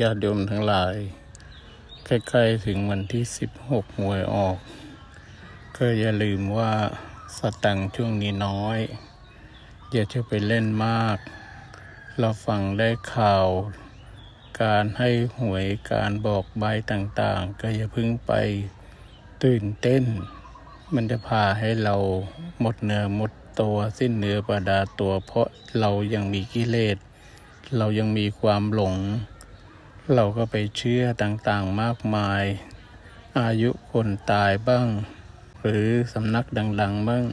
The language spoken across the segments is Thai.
ญาติโยมทั้งหลาย ใกล้ๆถึงวันที่ 16หวยออก ก็อย่าลืมว่าสตังค์ช่วงนี้น้อย อย่าจะไปเล่นมาก เราฟังได้ข่าว การให้หวยการบอกใบต่างๆ ก็อย่าพิ่งไปตื่นเต้น มันจะพาให้เราหมดเนื้อหมดตัวสิ้นเนื้อประดาตัว เพราะเรายังมีกิเลสเรายังมีความหลง เราก็ไปเชื่อต่างๆมากมาย อายุคนตายบ้าง หรือสำนักดังๆบ้าง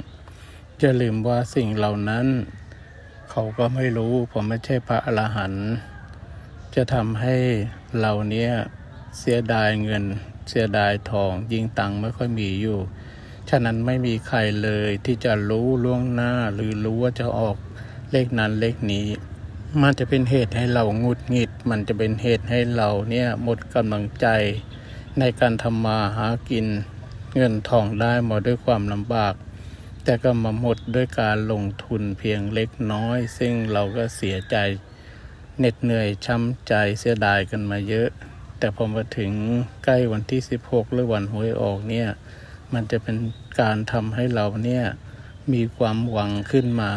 จะลืมว่าสิ่งเหล่านั้น เขาก็ไม่รู้ผมไม่ใช่พระอรหันต์จะทำให้เราเนี้ยเสียดายเงิน เสียดายทองยิ่งตังค์ไม่ค่อยมีอยู่ ฉะนั้นไม่มีใครเลยที่จะรู้ล่วงหน้าหรือรู้ว่าจะออกเลขนั้นเลขนี้ มันจะเป็นเหตุให้เราหงุดหงิด มันจะเป็นเหตุให้เราเนี่ยหมดกำลังใจในการทำมาหากินเงินทองได้มาด้วยความลำบาก แต่ก็มาหมดด้วยการลงทุนเพียงเล็กน้อย ซึ่งเราก็เสียใจเหน็ดเหนื่อยช้ำใจเสียดายกันมาเยอะ แต่พอมาถึงใกล้วันที่ 16 หรือวันหวยออกเนี่ยมันจะเป็นการทำให้เราเนี่ยมีความหวังขึ้นมา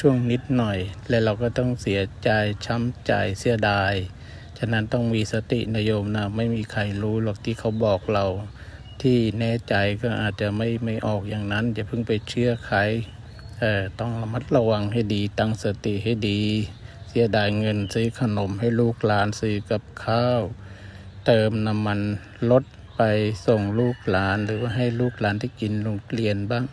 ช่วงนิดหน่อย และเราก็ต้องเสียใจช้ำใจเสียดาย ฉะนั้นต้องมีสตินโยมนะไม่มีใครรู้หรอกที่เขาบอกเรา ที่แน่ใจก็อาจจะไม่ไม่ออกอย่างนั้นอย่าเพิ่งไปเชื่อใครเออต้องระมัดระวังให้ดีตั้งสติให้ดี เสียดายเงินซื้อขนมให้ลูกหลานซื้อกับข้าว เติมน้ำมันรถไปส่งลูกหลานหรือว่าให้ลูกหลานที่กินโรงเรียนบ้าง